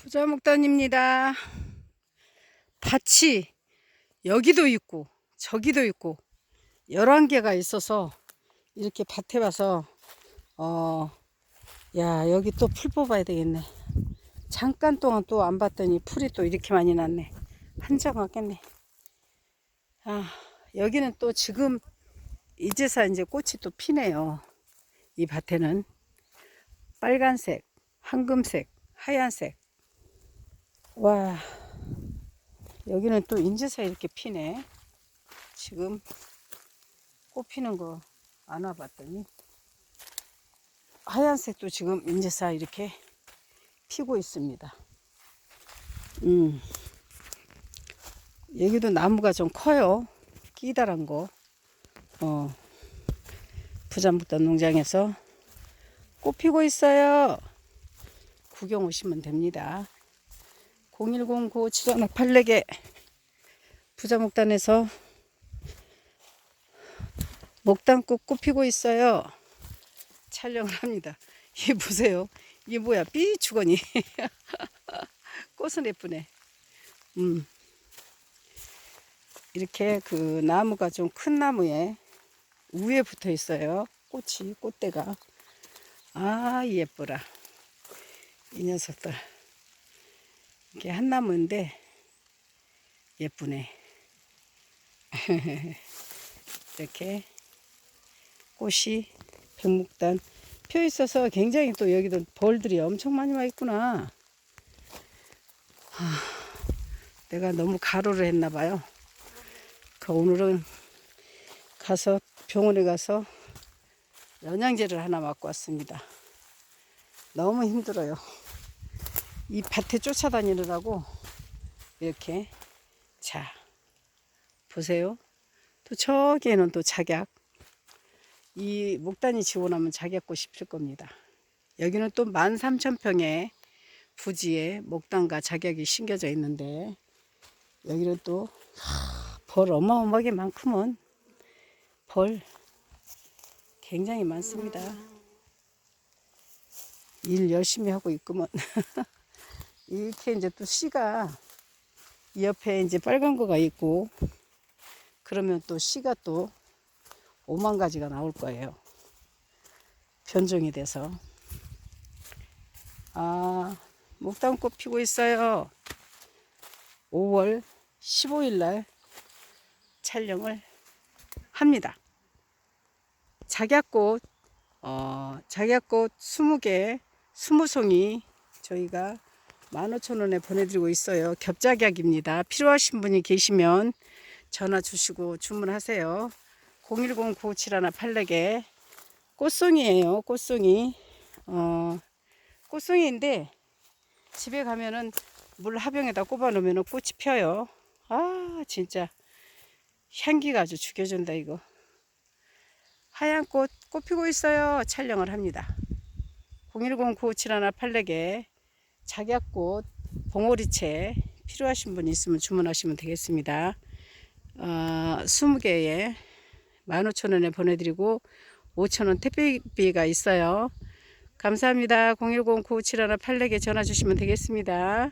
부자목단입니다. 밭이 여기도 있고 저기도 있고 11개가 있어서 이렇게 밭에 와서 어, 야 여기 또 풀 뽑아야 되겠네. 잠깐 동안 또 안 봤더니 풀이 또 이렇게 많이 났네. 한장 왔겠네. 아 여기는 또 지금 이제서 이제 꽃이 또 피네요. 이 밭에는 빨간색, 황금색, 하얀색. 와, 여기는 또 인제사 이렇게 피네. 지금 꽃 피는 거 안 와봤더니 하얀색도 지금 인제사 이렇게 피고 있습니다. 음, 여기도 나무가 좀 커요. 끼다란 거. 어, 부자목단 농장에서 꽃 피고 있어요. 구경 오시면 됩니다. 010-9571-84개 부자목단에서 목단꽃 꽃 피고 있어요. 촬영을 합니다. 이게 보세요. 이게 뭐야? 삐죽거니 꽃은 예쁘네. 음. 이렇게 그 나무가 좀 큰 나무에 위에 붙어 있어요. 꽃이, 꽃대가. 아, 예뻐라. 이 녀석들. 이게 한 나무인데, 예쁘네. 이렇게 꽃이 백목단 펴 있어서 굉장히 또 여기도 벌들이 엄청 많이 와 있구나. 하, 내가 너무 가로를 했나 봐요. 그 오늘은 가서 병원에 가서 영양제를 하나 맞고 왔습니다. 너무 힘들어요. 이 밭에 쫓아다니느라고 이렇게 자 보세요. 또 저기에는 또 작약. 이 목단이 지고 나면 작약꽃이 필 겁니다. 여기는 또 13,000평의 부지에 목단과 작약이 심겨져 있는데 여기는 또 벌 어마어마하게 많구먼. 벌 굉장히 많습니다. 일 열심히 하고 있구먼. 이렇게 이제 또 씨가 이 옆에 이제 빨간 거가 있고 그러면 또 씨가 또 5만 가지가 나올 거예요. 변종이 돼서. 아, 목단꽃 피고 있어요. 5월 15일 날 촬영을 합니다. 작약꽃, 어, 작약꽃 20개, 20송이 저희가 15,000원에 보내드리고 있어요. 겹작약입니다. 필요하신 분이 계시면 전화 주시고 주문하세요. 010-957-1-84개 꽃송이에요. 꽃송이. 어, 꽃송이인데 집에 가면은 물 하병에다 꼽아 놓으면 꽃이 펴요. 아, 진짜 향기가 아주 죽여준다 이거. 하얀 꽃, 꽃 피고 있어요. 촬영을 합니다. 010-957-1-84개 작약꽃, 봉오리채 필요하신 분 있으면 주문하시면 되겠습니다. 어, 20개에 15,000원에 보내드리고 5,000원 택배비가 있어요. 감사합니다. 010-957-1-84개 전화 주시면 되겠습니다.